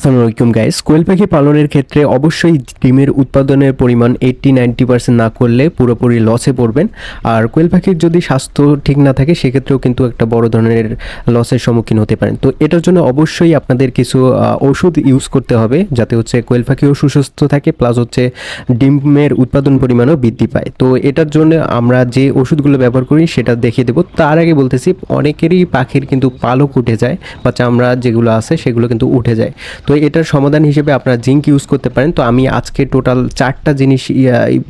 আসসালামু আলাইকুম গাইস কোয়েল পাখি পালনের ক্ষেত্রে অবশ্যই ডিমের উৎপাদনের পরিমাণ এইট্টি নাইনটি পার্সেন্ট না করলে পুরোপুরি লসে পড়বেন। আর কোয়েল পাখির যদি স্বাস্থ্য ঠিক না থাকে, সেক্ষেত্রেও কিন্তু একটা বড় ধরনের লসের সম্মুখীন হতে পারেন। তো এটার জন্য অবশ্যই আপনাদের কিছু ওষুধ ইউজ করতে হবে, যাতে হচ্ছে কোয়েল পাখিও সুস্বাস্থ্য থাকে প্লাস হচ্ছে ডিমের উৎপাদন পরিমাণও বৃদ্ধি পায়। তো এটার জন্য আমরা যে ওষুধগুলো ব্যবহার করি, সেটা দেখিয়ে দেবো। তার আগে বলতেছি, অনেকেরই পাখির কিন্তু পালক উঠে যায়, বা চামড়া যেগুলো আছে, সেগুলো কিন্তু উঠে যায়। তো এটার সমাধান হিসেবে আপনারা জিঙ্ক ইউজ করতে পারেন। তো আমি আজকে টোটাল চারটা জিনিস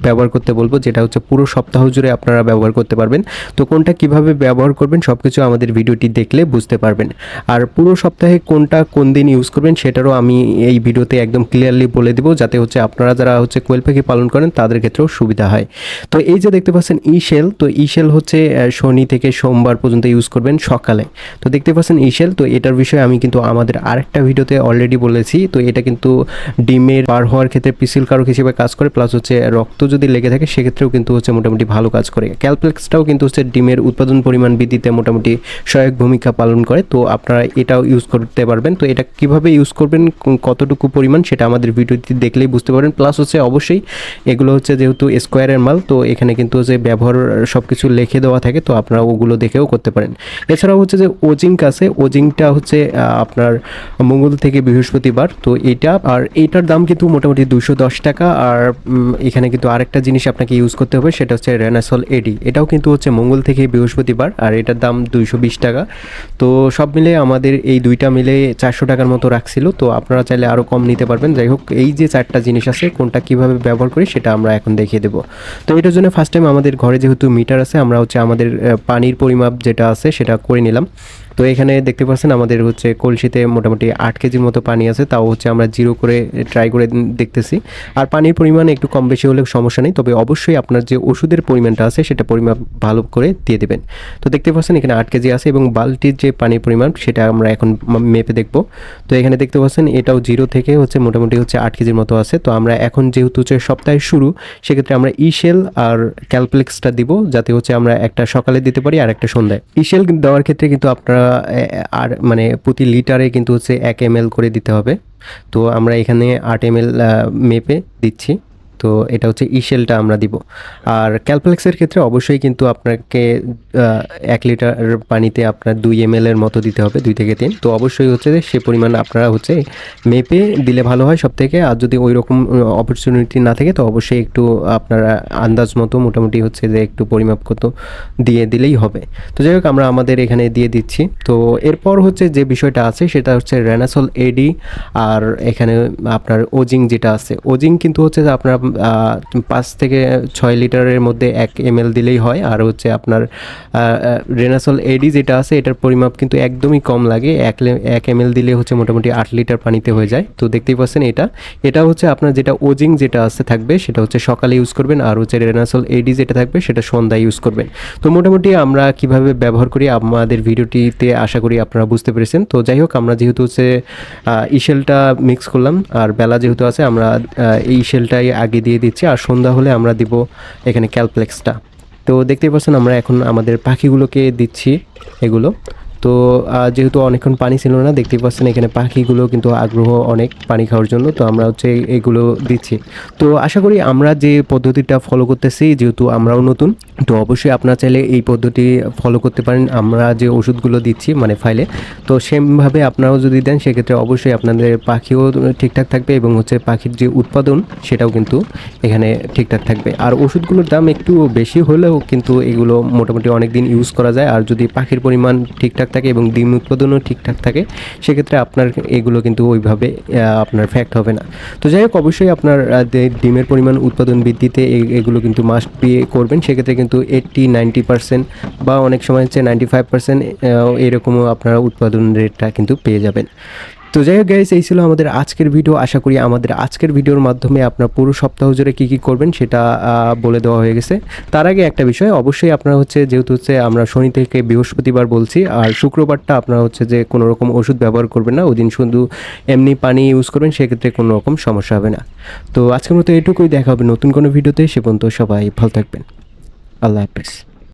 ব্যবহার করতে বলব, যেটা হচ্ছে পুরো সপ্তাহ জুড়ে আপনারা ব্যবহার করতে পারবেন। তো কোনটা কীভাবে ব্যবহার করবেন সব কিছু আমাদের ভিডিওটি দেখলে বুঝতে পারবেন। আর পুরো সপ্তাহে কোনটা কোন দিন ইউজ করবেন সেটারও আমি এই ভিডিওতে একদম ক্লিয়ারলি বলে দেবো, যাতে হচ্ছে আপনারা যারা হচ্ছে কোয়েল পাখি পালন করেন, তাদের ক্ষেত্রেও সুবিধা হয়। তো এই যে দেখতে পাচ্ছেন ইশেল তো ইশেল হচ্ছে শনি থেকে সোমবার পর্যন্ত ইউজ করবেন সকালে। তো দেখতে পাচ্ছেন ইশেল তো এটার বিষয়ে আমি কিন্তু আমাদের আরেকটা ভিডিওতে অলরেডি বলেছি, তো এটা কিন্তু ডিমের পার হওয়ার ক্ষেত্রে পিসিল কারক হিসেবে কাজ করে প্লাস হচ্ছে রক্ত যদি লেগে থাকে, সেক্ষেত্রেও কিন্তু হচ্ছে মোটামুটি ভালো কাজ করে। ক্যালপ্লেক্সটাও কিন্তু হচ্ছে ডিমের উৎপাদন পরিমাণ বৃদ্ধিতে মোটামুটি সহায়ক ভূমিকা পালন করে, তো আপনারা এটাও ইউজ করতে পারবেন। তো এটা কীভাবে ইউজ করবেন কতটুকু পরিমাণ, সেটা আমাদের ভিডিওটি দেখলেই বুঝতে পারবেন। প্লাস হচ্ছে অবশ্যই এগুলো হচ্ছে যেহেতু স্কোয়ারের মাল, তো এখানে কিন্তু হচ্ছে ব্যবহার সব কিছু লিখে দেওয়া থাকে, তো আপনারা ওগুলো দেখেও করতে পারেন। এছাড়াও হচ্ছে যে ওজিঙ্ক আছে, ওজিঙ্কটা হচ্ছে আপনার মঙ্গল থেকে বৃহস্পতিবার তো এটা, আর এইটার দাম কিন্তু মোটামুটি দুশো দশ টাকা। আর এখানে কিন্তু আরেকটা জিনিস আপনাকে ইউজ করতে হবে, সেটা হচ্ছে রেনাসল এডি এটাও কিন্তু হচ্ছে মঙ্গল থেকে বৃহস্পতিবার, আর এটার দাম দুইশো বিশ টাকা। তো সব মিলে আমাদের এই দুইটা মিলে চারশো টাকার মতো রাখছিল। তো আপনারা চাইলে আরও কম নিতে পারবেন। যাই হোক, এই যে চারটা জিনিস আছে, কোনটা কীভাবে ব্যবহার করি সেটা আমরা এখন দেখিয়ে দেবো। তো এটার জন্য ফার্স্ট টাইম আমাদের ঘরে যেহেতু মিটার আছে, আমরা হচ্ছে আমাদের পানির পরিমাপ যেটা আছে সেটা করে নিলাম। তো এখানে দেখতে পাচ্ছেন আমাদের হচ্ছে কলসিতে মোটামুটি আট কেজির মতো পানি আছে, তাও হচ্ছে আমরা জিরো করে ট্রাই করে দেখতেছি। আর পানির পরিমাণ একটু কম বেশি হলে সমস্যা নেই, তবে অবশ্যই আপনার যে ওষুধের পরিমাণটা আছে সেটা পরিমাপ ভালো করে দিয়ে দেবেন। তো দেখতে পাচ্ছেন এখানে আট কেজি আছে এবং বালতির যে পানির পরিমাণ সেটা আমরা এখন মেপে দেখব। তো এখানে দেখতে পাচ্ছেন এটাও জিরো থেকে হচ্ছে মোটামুটি হচ্ছে আট কেজির মতো আছে। তো আমরা এখন যেহেতু হচ্ছে সপ্তাহের শুরু, সেক্ষেত্রে আমরা ইশেল আর ক্যালপ্লেক্সটা দিব, যাতে হচ্ছে আমরা একটা সকালে দিতে পারি আর একটা সন্ধ্যায়। ইশেল দেওয়ার ক্ষেত্রে কিন্তু আপনারা আর মানে প্রতি লিটারে কিন্তু হচ্ছে এক এম করে দিতে হবে। তো আমরা এখানে আট এম মেপে দিচ্ছি। তো এটা হচ্ছে ইশেলটা আমরা দিব। আর ক্যালপ্লেক্সের ক্ষেত্রে অবশ্যই কিন্তু আপনাকে এক লিটার পানিতে আপনার দুই এম এর মতো দিতে হবে, দুই থেকে তিন। তো অবশ্যই হচ্ছে যে সে পরিমাণ আপনারা হচ্ছে মেপে দিলে ভালো হয় সব থেকে আর যদি ওই রকম অপরচুনিটি না থাকে, তো অবশ্যই একটু আপনারা আন্দাজ মতো মোটামুটি হচ্ছে যে একটু পরিমাপ কত দিয়ে দিলেই হবে। তো যাই হোক, আমরা আমাদের এখানে দিয়ে দিচ্ছি। তো এরপর হচ্ছে যে বিষয়টা আছে, সেটা হচ্ছে রেনাসল এডি। আর এখানে আপনার ওজিং যেটা আছে, ওজিং কিন্তু হচ্ছে যে আপনার পাঁচ থেকে ছয় লিটারের মধ্যে এক এম দিলেই হয়। আর হচ্ছে আপনার রেনাসল এডি যেটা আছে, এটার পরিমাপ কিন্তু একদমই কম লাগে। এক এক এম দিলে হচ্ছে মোটামুটি আট লিটার পানিতে হয়ে যায়। তো দেখতেই পাচ্ছেন এটা। এটা হচ্ছে আপনার যেটা ওজিং যেটা আছে থাকবে, সেটা হচ্ছে সকালে ইউজ করবেন। আর হচ্ছে রেনাসল এডি যেটা থাকবে, সেটা সন্ধ্যায় ইউজ করবেন। তো মোটামুটি আমরা কীভাবে ব্যবহার করি, আমাদের ভিডিওটিতে আশা করি আপনারা বুঝতে পেরেছেন। তো যাই হোক, আমরা যেহেতু হচ্ছে ইশেলটা মিক্স করলাম, আর বেলা যেহেতু আছে, আমরা এই ইশেলটাই আগে দিয়ে দিচ্ছি আর সন্ধ্যা হলে আমরা দিব এখানে ক্যালপ্লেক্সটা তো দেখতেই পাচ্ছেন আমরা এখন আমাদের পাখিগুলোকে দিচ্ছি এগুলো। তো যেহেতু অনেকক্ষণ পানি ছিল না, দেখতেই পাচ্ছেন এখানে পাখিগুলো কিন্তু আগ্রহ অনেক পানি খাওয়ার জন্য, তো আমরা হচ্ছে এগুলো দিচ্ছি। তো আশা করি আমরা যে পদ্ধতিটা ফলো করতেছি, যেহেতু আমরাও নতুন, তো অবশ্যই আপনারা চাইলে এই পদ্ধতি ফলো করতে পারেন। আমরা যে ওষুধগুলো দিচ্ছি মানে ফাইলে তো সেমভাবে আপনারাও যদি দেন, সেক্ষেত্রে অবশ্যই আপনাদের পাখিও ঠিকঠাক থাকবে এবং হচ্ছে পাখির যে উৎপাদন, সেটাও কিন্তু এখানে ঠিকঠাক থাকবে। আর ওষুধগুলোর দাম একটু বেশি হলেও কিন্তু এগুলো মোটামুটি অনেক দিন ইউজ করা যায়। আর যদি পাখির পরিমাণ ঠিকঠাক থাকে এবং ডিম উৎপাদনও ঠিকঠাক থাকে, সেক্ষেত্রে আপনার এগুলো কিন্তু ওইভাবে আপনার ফ্যাক্ট হবে না। তো যাই হোক, অবশ্যই আপনার ডিমের পরিমাণ উৎপাদন বৃদ্ধিতে এগুলো কিন্তু মাস্ট পেয়ে করবেন। সেক্ষেত্রে কিন্তু এইট্টি নাইনটি পার্সেন্ট বা অনেক সময় হচ্ছে নাইনটি ফাইভ পার্সেন্ট এরকমও আপনারা উৎপাদন রেটটা কিন্তু পেয়ে যাবেন। তো যাই হোক গাইস এই ছিল আমাদের আজকের ভিডিও আশা করি আমাদের আজকের ভিডিওর মাধ্যমে আপনার পুরো সপ্তাহ জুড়ে কী কী করবেন সেটা বলে দেওয়া হয়ে গেছে। তার আগে একটা বিষয়, অবশ্যই আপনারা হচ্ছে যেহেতু হচ্ছে আমরা শনি থেকে বৃহস্পতিবার বলছি, আর শুক্রবারটা আপনারা হচ্ছে যে কোনো রকম ওষুধ ব্যবহার করবেন না ওই দিন শুধু এমনি পানি ইউজ করবেন, সেক্ষেত্রে কোনো রকম সমস্যা হবে না। তো আজকের মতো এটুকুই, দেখা হবে নতুন কোনো ভিডিওতে সে পর্যন্ত সবাই ভালো থাকবেন। আল্লাহ হাফেজ।